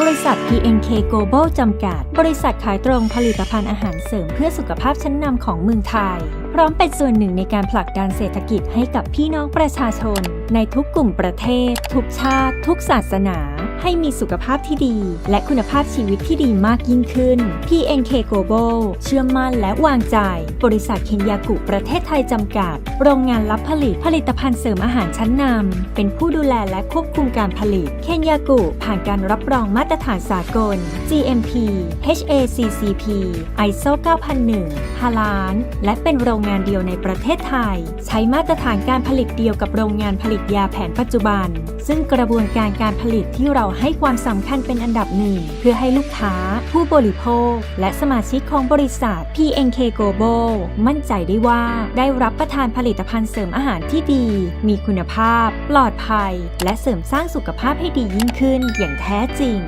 บริษัท PNK Global จำกัด บริษัทขายตรงผลิตภัณฑ์อาหารเสริมเพื่อสุขภาพชั้นนำของเมืองไทย พร้อมเป็นส่วนหนึ่งในการผลักดันเศรษฐกิจให้กับพี่น้องประชาชน ในทุกกลุ่มประเทศ ทุกชาติ ทุกศาสนา ให้มีสุขภาพที่ดี และคุณภาพชีวิตที่ดีมากยิ่งขึ้น PNK Global เชื่อมั่นและวางใจ บริษัทเคนยากุประเทศไทยจำกัด โรงงานรับผลิตผลิตภัณฑ์เสริมอาหารชั้นนำเป็นผู้ดูแลและควบคุมการผลิต เคนยากุผ่านการรับรองมาตรฐานสากล GMP HACCP ISO 9001าลาน และเป็นโรงงานเดียวในประเทศไทย ใช้มาตรฐานการผลิตเดียวกับโรงงานผลิตยาแผนปัจจุบัน ซึ่งกระบวนการการผลิตที่เราให้ความสำคัญเป็นอันดับหนึ่ง เพื่อให้ลูกค้า ผู้บริโภค และสมาชิกของบริษัท PNK Global มั่นใจได้ว่าได้รับประทานผลิตภัณฑ์เสริมอาหารที่ดี มีคุณภาพ ปลอดภัย และเสริมสร้างสุขภาพให้ดียิ่งขึ้นอย่างแท้จริง